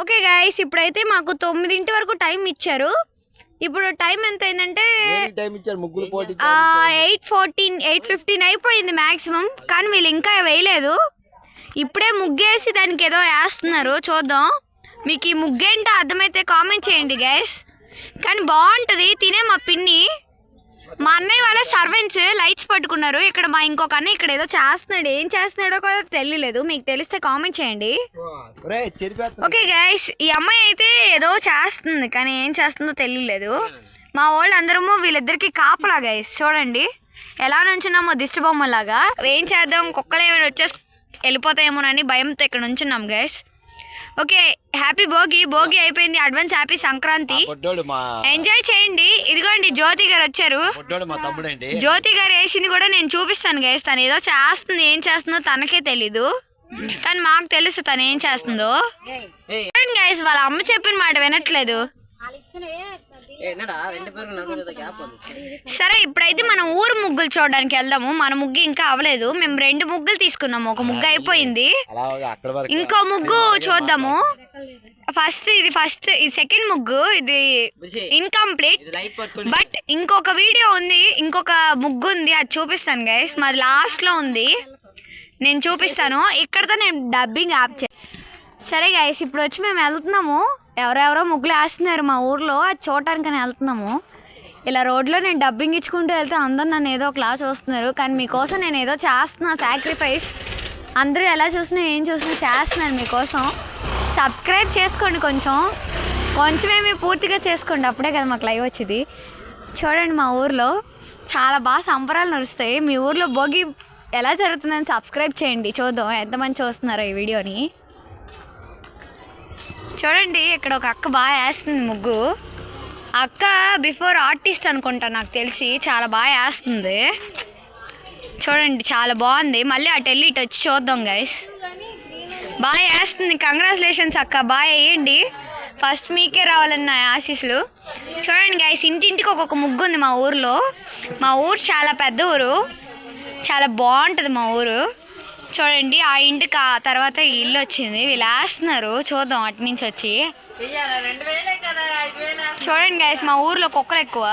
Okay guys ఇప్పుడైతే మాకు తొమ్మిదింటి వరకు టైం ఇచ్చారు. ఇప్పుడు టైం ఎంత అయిందంటే దేనికి టైం ఇచ్చారు? ముగ్గురు పోటీ ఎయిట్ ఫోర్టీన్ ఎయిట్ ఫిఫ్టీన్ అయిపోయింది మ్యాక్సిమం కానీ వీళ్ళు ఇంకా వేయలేదు. ఇప్పుడే ముగ్గేసి దానికి ఏదో వేస్తున్నారు చూద్దాం. మీకు ఈ ముగ్గేంటో అర్థమైతే కామెంట్ చేయండి గైస్ కానీ బాగుంటుంది తినే మా పిన్ని. మా అన్నయ్య వాళ్ళ సర్వెంట్స్ లైట్స్ పట్టుకున్నారు. ఇక్కడ మా ఇంకొక అన్నయ్య ఇక్కడ ఏదో చేస్తున్నాడు. ఏం చేస్తున్నాడో కూడా తెలియలేదు. మీకు తెలిస్తే కామెంట్ చేయండి. ఓకే గైస్ ఈ అమ్మాయి అయితే ఏదో చేస్తుంది కానీ ఏం చేస్తుందో తెలియలేదు. మా వాళ్ళు అందరము వీళ్ళిద్దరికి కాపలా గైస్ చూడండి. ఎలా నుంచున్నామో దిష్టి బొమ్మలాగా. ఏం చేద్దాం? కుక్కలు ఏమైనా వచ్చేసి వెళ్ళిపోతాయేమోనని భయంతో ఇక్కడ నుంచున్నాం guys okay happy Bhogi. Bhogi అయిపోయింది. Advance happy Sankranti. ఎంజాయ్ చేయండి. ఇదిగోండి జ్యోతి గారు వచ్చారు. జ్యోతి గారు వేసింది కూడా నేను చూపిస్తాను గైస్ తను ఏదో చేస్తుంది ఏం చేస్తుందో తనకే తెలీదు. కానీ మాకు తెలుసు తను ఏం చేస్తుందో. గైస్ వాళ్ళ అమ్మ చెప్పిన మాట వినట్లేదు. సరే ఇప్పుడైతే మనం ఊరు ముగ్గులు చూడడానికి వెళ్దాము. మన ముగ్గు ఇంకా అవ్వలేదు. మేము రెండు ముగ్గులు తీసుకున్నాము. ఒక ముగ్గు అయిపోయింది. అలా అక్కడ వరకు ఇంకో ముగ్గు చూద్దాము. ఫస్ట్ ఇది ఫస్ట్ ఇది సెకండ్ ముగ్గు ఇది ఇన్కంప్లీట్. బట్ ఇంకొక వీడియో ఉంది ఇంకొక ముగ్గు ఉంది అది చూపిస్తాను గైస్ మాది లాస్ట్లో ఉంది. నేను చూపిస్తాను. ఇక్కడతో నేను డబ్బింగ్ యాప్ చే సరే గైస్ ఇప్పుడు వచ్చి మేము వెళ్తున్నాము. ఎవరెవరో ముగ్గులు వేస్తున్నారు మా ఊర్లో అది చూడటానికని వెళ్తున్నాము. ఇలా రోడ్లో నేను డబ్బింగ్ ఇచ్చుకుంటూ వెళ్తే అందరు నన్ను ఏదో ఒకలా చూస్తున్నారు. కానీ మీకోసం నేను ఏదో చేస్తున్నా సాక్రిఫైస్ అందరూ ఎలా చూసినా ఏం చూసినా చేస్తున్నాను మీకోసం. సబ్స్క్రైబ్ చేసుకోండి కొంచెం. కొంచెమేమి పూర్తిగా చేసుకోండి. అప్పుడే కదా మాకు లైవ్ వచ్చింది. చూడండి మా ఊర్లో చాలా బాగా సంబరాలు నడుస్తాయి. మీ ఊర్లో భోగి ఎలా జరుగుతుందని సబ్స్క్రైబ్ చేయండి. చూద్దాం. ఎంతమంది చూస్తున్నారో ఈ వీడియోని. చూడండి ఇక్కడ ఒక అక్క బాగా వేస్తుంది ముగ్గు. అక్క బిఫోర్ ఆర్టిస్ట్ అనుకుంటా నాకు తెలిసి చాలా బాగా వేస్తుంది. చూడండి చాలా బాగుంది. మళ్ళీ అటు వెళ్ళి ఇటు వచ్చి చూద్దాం గైస్ బాగా వేస్తుంది. కంగ్రాచులేషన్స్ అక్క. బాగా వేయండి. ఫస్ట్ మీకే రావాలన్న ఆశీస్సులు. చూడండి గైస్ ఇంటింటికి ఒక్కొక్క ముగ్గు ఉంది మా ఊర్లో. మా ఊరు చాలా పెద్ద ఊరు. చాలా బాగుంటుంది మా ఊరు. చూడండి ఆ ఇంటికి ఆ తర్వాత ఇల్లు వచ్చింది. వీళ్ళు వేస్తున్నారు చూద్దాం అటు నుంచి వచ్చి. చూడండి గైస్ మా ఊర్లో కుక్కలు ఎక్కువ.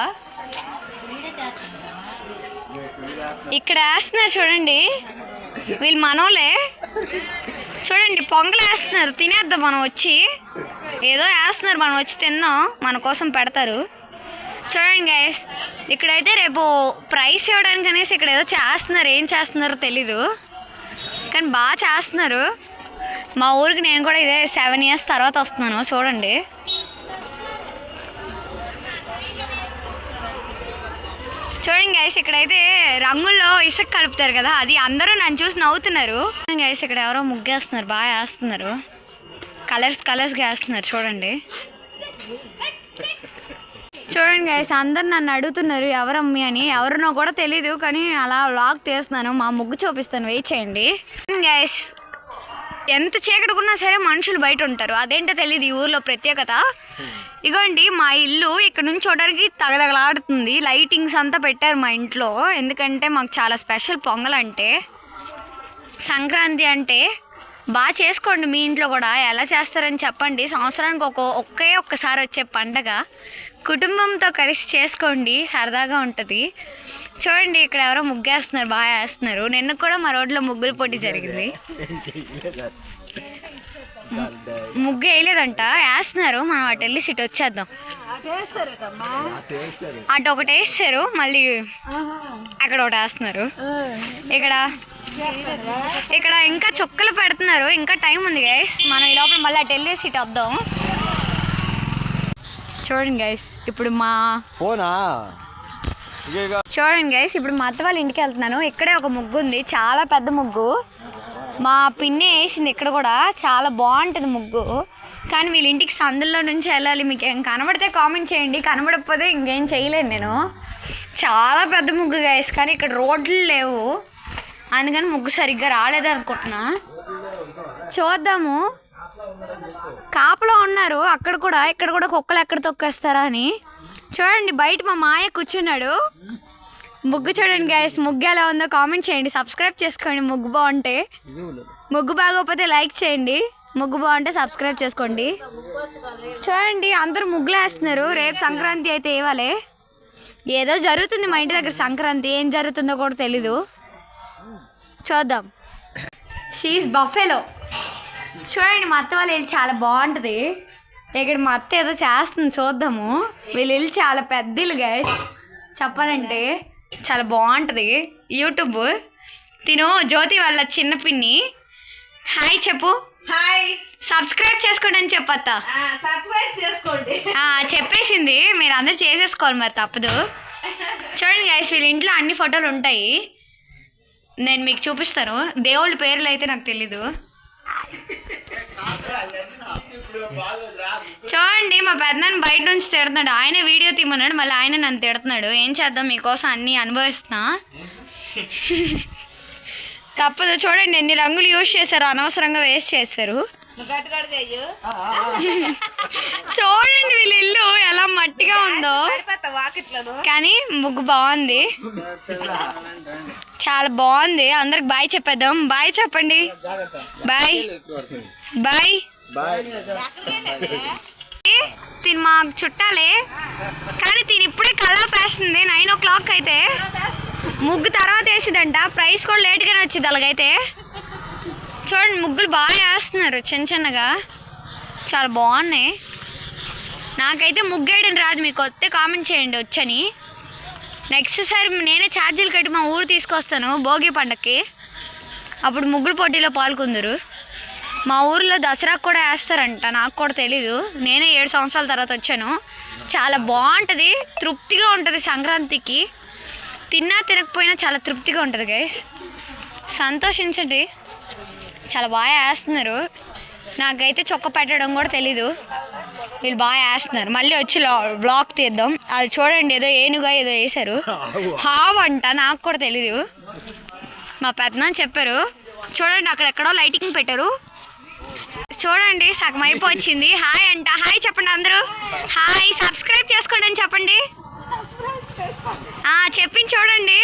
ఇక్కడ వేస్తున్నారు చూడండి. వీళ్ళు మనోలే చూడండి పొంగలు వేస్తున్నారు. తినేద్దాం మనం వచ్చి. ఏదో వేస్తున్నారు మనం వచ్చి తిందాం మన కోసం పెడతారు. చూడండి గైస్ ఇక్కడైతే రేపు ప్రైస్ ఇవ్వడానికి అనేసి ఇక్కడ ఏదో చేస్తున్నారు. ఏం చేస్తున్నారో తెలీదు. కానీ బాగా చేస్తున్నారు. మా ఊరికి నేను కూడా ఇదే సెవెన్ ఇయర్స్ తర్వాత వస్తున్నాను. చూడండి. చూడండి గైస్ ఇక్కడైతే రంగుల్లో ఇసుక కలుపుతారు కదా అది అందరూ నన్ను చూసి నవ్వుతున్నారు. గైస్ ఇక్కడ ఎవరో ముగ్గేస్తున్నారు బాగా వేస్తున్నారు. కలర్స్ కలర్స్గా వేస్తున్నారు చూడండి. చూడండి గైస్ అందరు నన్ను అడుగుతున్నారు ఎవరమ్మి అని. ఎవరినో కూడా తెలీదు కానీ అలా వ్లాగ్ తీస్తున్నాను మా ముగ్గు చూపిస్తాను వెయిట్ చేయండి. గైస్ ఎంత చీకటికున్నా సరే మనుషులు బయట ఉంటారు. అదేంటో తెలియదు ఈ ఊర్లో ప్రత్యేకత. ఇగోండి మా ఇల్లు ఇక్కడ నుంచి చూడడానికి తగదగలాడుతుంది. లైటింగ్స్ అంతా పెట్టారు మా ఇంట్లో. ఎందుకంటే మాకు చాలా స్పెషల్ పొంగల్ అంటే సంక్రాంతి అంటే బాగా చేసుకోండి మీ ఇంట్లో కూడా. ఎలా చేస్తారని చెప్పండి. సంవత్సరానికి ఒక ఒకే ఒక్కసారి వచ్చే పండగ. కుటుంబంతో కలిసి చేసుకోండి సరదాగా ఉంటుంది. చూడండి ఇక్కడ ఎవరో ముగ్గేస్తున్నారు బాగా వేస్తున్నారు. నిన్న కూడా మా రోడ్లో ముగ్గుల పోటీ జరిగింది. ముగ్గు వేయలేదంట వేస్తున్నారు. మనం అటు వెళ్ళి సిట్ వచ్చేద్దాం. అటు ఒకటి వేస్తారు మళ్ళీ అక్కడ ఒకటి వేస్తున్నారు. ఇక్కడ ఇక్కడ ఇంకా చుక్కలు పెడుతున్నారు. ఇంకా టైం ఉంది గైస్ మనం ఈ లోపల మళ్ళీ అటు వెళ్ళి సిట్ వద్దాం. చూడండి గైస్ ఇప్పుడు మా ఫోనా? చూడండి గైస్ ఇప్పుడు మా అత్త వాళ్ళ ఇంటికి వెళ్తున్నాను. ఇక్కడే ఒక ముగ్గు ఉంది చాలా పెద్ద ముగ్గు. మా పిన్ని వేసింది ఇక్కడ కూడా చాలా బాగుంటుంది ముగ్గు. కానీ వీళ్ళ ఇంటికి సందుల్లో నుంచి వెళ్ళాలి మీకు ఏం కనబడితే కామెంట్ చేయండి. కనబడకపోతే ఇంకేం చేయలేను నేను. చాలా పెద్ద ముగ్గు గైస్ కానీ ఇక్కడ రోడ్లు లేవు. అందుకని ముగ్గు సరిగ్గా రాలేదు అనుకుంటున్నా చూద్దాము. కాపలో ఉన్నారు. అక్కడ కూడా ఇక్కడ కూడా కుక్కలు ఎక్కడ తొక్కేస్తారా అని. చూడండి బయట మా మాయ కూర్చున్నాడు. ముగ్గు చూడండి గైస్ ముగ్గు ఎలా ఉందో కామెంట్ చేయండి. సబ్స్క్రైబ్ చేసుకోండి ముగ్గు బాగుంటే. ముగ్గు బాగోకపోతే లైక్ చేయండి. ముగ్గు బాగుంటే సబ్స్క్రైబ్ చేసుకోండి. చూడండి అందరూ ముగ్గులు వేస్తున్నారు. రేపు సంక్రాంతి అయితే ఇవ్వాలి. ఏదో జరుగుతుంది మా ఇంటి దగ్గర సంక్రాంతి. ఏం జరుగుతుందో కూడా తెలీదు. చూద్దాం. షీఈ్ బఫెలో చూడండి మా అత్త వాళ్ళ ఇల్లు చాలా బాగుంటుంది. ఇక్కడ మా అత్త ఏదో చేస్తుంది చూద్దాము. వీళ్ళ ఇల్లు చాలా పెద్ద ఇల్లు గైస్ చెప్పాలంటే చాలా బాగుంటుంది. యూట్యూబ్ తిను జ్యోతి వాళ్ళ చిన్న పిన్ని. హాయ్ చెప్పు. హాయ్ సబ్స్క్రైబ్ చేసుకోండి అని చెప్పత్తా. చేసుకోండి. చెప్పేసింది. మీరు అందరు చేసేసుకోవాలి మరి తప్పదు. చూడండి గైస్ వీళ్ళ ఇంట్లో అన్ని ఫోటోలు ఉంటాయి. నేను మీకు చూపిస్తాను. దేవుళ్ళ పేర్లు అయితే నాకు తెలీదు. చూడండి మా పెద్దనాన్న బయట నుంచి తిడుతున్నాడు. ఆయన వీడియో తీయమన్నాడు మళ్ళీ ఆయన నన్ను తిడుతున్నాడు. ఏం చేద్దాం మీకోసం అన్నీ అనుభవిస్తున్నా. తప్పదు చూడండి ఎన్ని రంగులు యూజ్ చేశారు అనవసరంగా వేస్ట్ చేస్తారు. చూడండి వీళ్ళ ఇల్లు ఎలా మట్టిగా ఉందో. కానీ ముగ్గు బాగుంది. చాలా బాగుంది. అందరికి బాయ్ చెప్పేద్దాం. బాయ్ చెప్పండి. బాయ్. బాయ్. తిని మాకు చుట్టాలే. కానీ తిని ఇప్పుడే కల్లాపేస్తుంది నైన్ ఓ క్లాక్ అయితే. ముగ్గు తర్వాత వేసిదంట. ప్రైస్ కూడా లేట్గానే వచ్చింది అలాగైతే. చూడండి ముగ్గులు బాగా వేస్తున్నారు చిన్న చిన్నగా. చాలా బాగున్నాయి. నాకైతే ముగ్గేయడం రాదు మీకు వస్తే కామెంట్ చేయండి వచ్చని. నెక్స్ట్ సారి నేనే ఛార్జీలు కట్టి మా ఊరు తీసుకొస్తాను భోగి పండక్కి. అప్పుడు ముగ్గులు పోటీలో పాల్గొందరు. మా ఊర్లో దసరాకు కూడా వేస్తారంట నాకు కూడా తెలీదు. నేనే ఏడు సంవత్సరాల తర్వాత వచ్చాను. చాలా బాగుంటుంది తృప్తిగా ఉంటుంది సంక్రాంతికి. తిన్నా తినకపోయినా చాలా తృప్తిగా ఉంటుంది గైస్ సంతోషించండి. చాలా బాగా వేస్తున్నారు. నాకైతే చొక్క పెట్టడం కూడా తెలీదు. వీళ్ళు బాగా వేస్తున్నారు. మళ్ళీ వచ్చి బ్లాక్ తీద్దాం. అది చూడండి ఏదో ఏనుగా ఏదో వేశారు. హావ్ అంట నాకు కూడా తెలీదు. మా పెద్దనాన్న చెప్పారు. చూడండి అక్కడ ఎక్కడో లైటింగ్ పెట్టారు. చూడండి సగం అయిపోయింది హాయ్ అంట. హాయ్ చెప్పండి అందరూ. హాయ్ సబ్స్క్రైబ్ చేసుకోండి అని చెప్పండి. చెప్పింది చూడండి.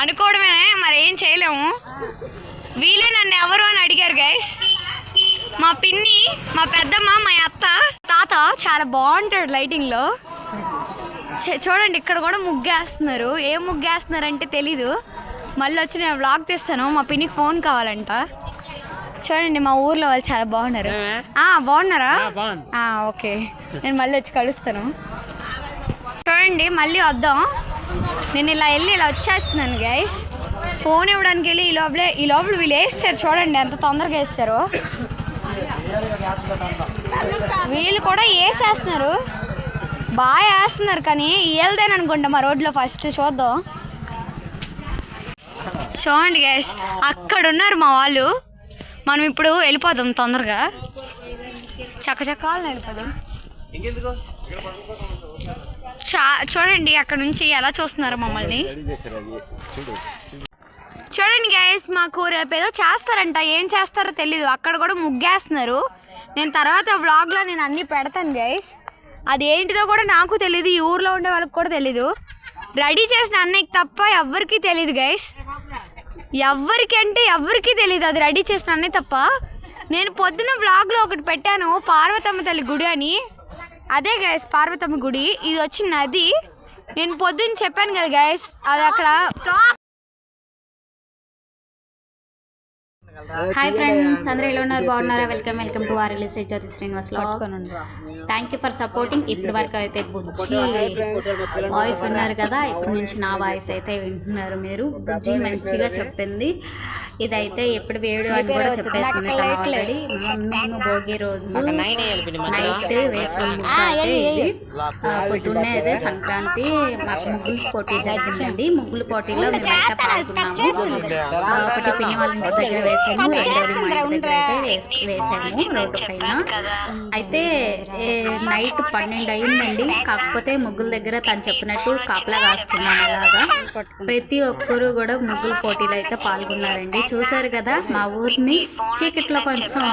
అనుకోవడమే మరి ఏం చేయలేము. వీళ్ళే నన్ను ఎవరు అని అడిగారు గైస్ మా పిన్ని మా పెద్దమ్మ మా అత్త తాత చాలా బాగుంటాడు లైటింగ్లో చూడండి ఇక్కడ కూడా ముగ్గేస్తున్నారు. ఏం ముగ్గేస్తున్నారు అంటే తెలీదు. మళ్ళీ వచ్చి నేను వ్లాగ్ తీస్తాను. మా పిన్నికి ఫోన్ కావాలంట. చూడండి మా ఊర్లో వాళ్ళు చాలా బాగున్నారు. బాగున్నారా? ఓకే. నేను మళ్ళీ వచ్చి కలుస్తాను. చూడండి మళ్ళీ వద్దాం. నేను ఇలా వెళ్ళి ఇలా వచ్చేస్తున్నాను గైస్ ఫోన్ ఇవ్వడానికి వెళ్ళి ఈ లోపలే ఈ లోపల వీళ్ళు వేస్తారు చూడండి ఎంత తొందరగా వేస్తారు. వీళ్ళు కూడా వేసేస్తున్నారు. బాగా వేస్తున్నారు కానీ వెళ్దాను అనుకుంటా మా రోడ్లో ఫస్ట్ చూద్దాం. చూడండి గైస్ అక్కడ ఉన్నారు మా వాళ్ళు. మనం ఇప్పుడు వెళ్ళిపోదాం తొందరగా. చక్కచక్కాలని వెళ్ళిపోదాం. చా చూడండి అక్కడ నుంచి ఎలా చూస్తున్నారు మమ్మల్ని. చూడండి గైస్ మాకు రేపు ఏదో చేస్తారంట. ఏం చేస్తారో తెలీదు. అక్కడ కూడా ముగ్గేస్తున్నారు. నేను తర్వాత వ్లాగ్లో నేను అన్నీ పెడతాను గైస్ అది ఏంటిదో కూడా నాకు తెలియదు ఈ ఊర్లో ఉండే వాళ్ళకి కూడా తెలీదు. రెడీ చేసిన అన్నయ్యకి తప్ప ఎవ్వరికీ తెలియదు గైస్ ఎవ్వరికి అంటే ఎవ్వరికీ తెలియదు అది రెడీ చేసిన అన్నయ్య తప్ప. నేను పొద్దున వ్లాగ్లో ఒకటి పెట్టాను పార్వతమ్మ తల్లి గుడి అని. అదే గైస్ పార్వతమ్మ గుడి ఇది వచ్చి నది. నేను పొద్దున్న చెప్పాను కదా గైస్ అది అక్కడ హాయ్ ఫ్రెండ్స్ అందరూ ఎలా ఉన్నారు? బాగున్నారా? Welcome welcome to R estate Jyothi Srinivas thank you for supporting ఇప్పటి వరకు అయితే బుజ్జి వాయిస్ విన్నారు కదా ఇప్పటి నుంచి నా వాయిస్ అయితే వింటున్నారు మీరు. బుజ్జి మంచిగా చెప్పింది. ఇదైతే ఎప్పుడు వేడు అని కూడా చెప్పేసింది ఆల్రెడీ మేము భోగి రోజు నైట్ ఇది. ఆ, పొద్దున్నే అయితే సంక్రాంతి మాకు ముగ్గులు పోటీ జరిగిందండి. ముగ్గులు పోటీలో మేము అయితే పాల్గొన్నాము. ఆ, ఒకటి పిన్ని వాళ్ళ ఇంటి దగ్గర వేసాము రెండోది మా ఇంటి దగ్గర అయితే వేస్- వేసాము రోడ్డు పైన. అయితే ఏ, నైట్ పన్నెండు అయిందండి. కాకపోతే ముగ్గుల దగ్గర తను చెప్పినట్టు కాపలా కాస్తున్నాం అలాగా. ప్రతి ఒక్కరు కూడా ముగ్గుల పోటీలో అయితే పాల్గొన్నారండి. చూసారు కదా మా ఊరిని చీకట్లో కొంచెం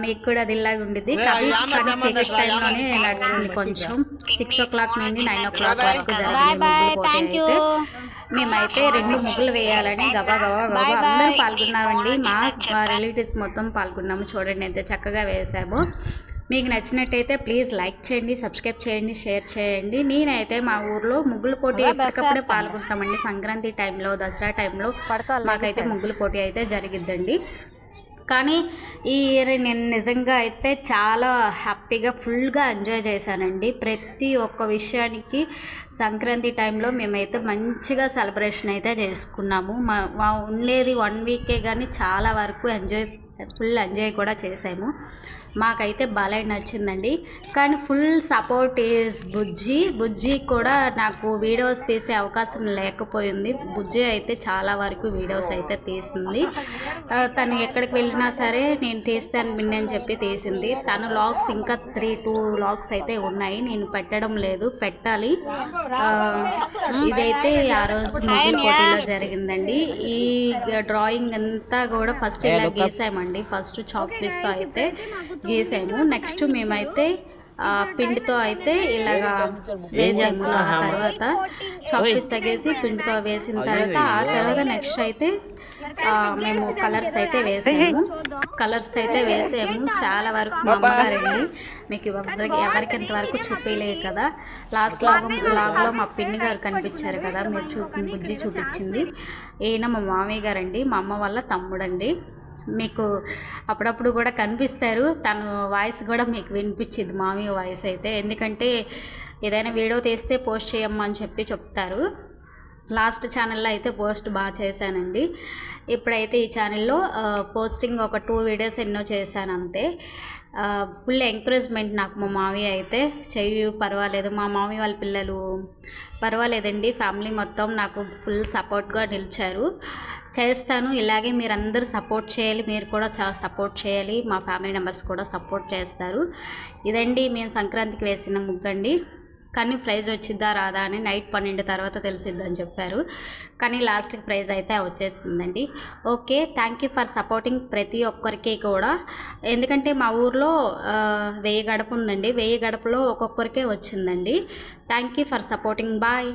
మీకు కూడా అది ఇలాగ ఉండేది కానీ కానీ చీకటి టైంలోనే నడిచింది కొంచెం. సిక్స్ ఓ క్లాక్ నుండి నైన్ ఓ క్లాక్ వరకు జరిగింది ముగ్గుల పోటీ అయితే. మేమైతే రెండు ముగ్గులు వేయాలని గబా గబా గబా అందరూ పాల్గొన్నామండి. మా మా రిలేటివ్స్ మొత్తం పాల్గొన్నాము. చూడండి ఎంత చక్కగా వేసామో మీకు నచ్చినట్టయితే ప్లీజ్ లైక్ చేయండి సబ్స్క్రైబ్ చేయండి షేర్ చేయండి. నేనైతే మా ఊర్లో ముగ్గుల పోటీ ఎప్పటికప్పుడే పాల్గొంటామండి. సంక్రాంతి టైంలో దసరా టైంలో మాకైతే ముగ్గుల పోటీ అయితే జరిగిద్దండి. కానీ ఈ ఇయర్ నేను నిజంగా అయితే చాలా హ్యాపీగా ఫుల్గా ఎంజాయ్ చేశానండి. ప్రతి ఒక్క విషయానికి సంక్రాంతి టైంలో మేమైతే మంచిగా సెలబ్రేషన్ అయితే చేసుకున్నాము. మా మా ఉండేది వన్ వీకే కానీ చాలా వరకు ఎంజాయ్ ఫుల్ ఎంజాయ్ కూడా చేసాము. మాకైతే భలే నచ్చిందండి. కానీ full support is Bujji. Bujji కూడా నాకు వీడియోస్ తీసే అవకాశం లేకపోయింది. బుజ్జి అయితే చాలా వరకు వీడియోస్ అయితే తీసింది. తను ఎక్కడికి వెళ్ళినా సరే నేను తీస్తాను అని చెప్పి తీసింది. తను లాగ్స్ ఇంకా త్రీ టూ లాగ్స్ అయితే ఉన్నాయి. నేను పెట్టడం లేదు. పెట్టాలి. ఇదైతే ఆ రోజు ముగ్గుల పోటీలో జరిగిందండి. ఈ డ్రాయింగ్ అంతా కూడా ఫస్ట్ ఇలా గీసామండి. ఫస్ట్ చాక్ పీస్తో అయితే. గీసాము నెక్స్ట్ మేమైతే పిండితో అయితే ఇలాగా వేసాము. ఆ తర్వాత చాక్ పీస్ తగేసి పిండితో వేసిన తర్వాత ఆ తర్వాత నెక్స్ట్ అయితే మేము కలర్స్ అయితే వేసాము. కలర్స్ అయితే వేసాము. చాలా వరకు అమ్మగారండి మీకు ఎవరికి ఎవరికి ఎంతవరకు చూపించలేదు కదా. లాస్ట్ లాగ్ లాగ్లో మా పిన్ని గారు కనిపించారు కదా. మీరు చూపి బుజ్జి చూపించింది. ఈయన మా మామయ్య గారండి. మా అమ్మ వాళ్ళ తమ్ముడండి. మీకు అప్పుడప్పుడు కూడా కనిపిస్తారు. తను వాయిస్ కూడా మీకు వినిపించింది మామయ్య వాయిస్ అయితే. ఎందుకంటే ఏదైనా వీడియో తీస్తే పోస్ట్ చేయమ్మని చెప్పి చెప్తారు. లాస్ట్ ఛానల్లో అయితే పోస్ట్ బాగా చేశానండి. ఇప్పుడైతే ఈ ఛానల్లో పోస్టింగ్ ఒక టూ వీడియోస్ ఎన్నో చేశాను అంతే. ఫుల్ ఎంకరేజ్మెంట్ నాకు మా మామయ్య అయితే చెయ్యి పర్వాలేదు. మా మామయ్య వాళ్ళ పిల్లలు పర్వాలేదండి. ఫ్యామిలీ మొత్తం నాకు ఫుల్ సపోర్ట్గా నిలిచారు. చేస్తాను. ఇలాగే మీరందరూ సపోర్ట్ చేయాలి. మీరు కూడా చాలా సపోర్ట్ చేయాలి. మా ఫ్యామిలీ మెంబర్స్ కూడా సపోర్ట్ చేస్తారు. ఇదండి మేము సంక్రాంతికి వేసిన ముగ్గండి. కానీ ప్రైజ్ వచ్చిద్దా రాదా అని నైట్ పన్నెండు తర్వాత తెలిసిద్దని చెప్పారు. కానీ లాస్ట్కి ప్రైజ్ అయితే వచ్చేసిందండి. Okay thank you for supporting ప్రతి ఒక్కరికి కూడా. ఎందుకంటే మా ఊర్లో వెయ్యి గడప ఉందండి. వెయ్యి గడపలో ఒక్కొక్కరికే వచ్చిందండి. Thank you for supporting. Bye.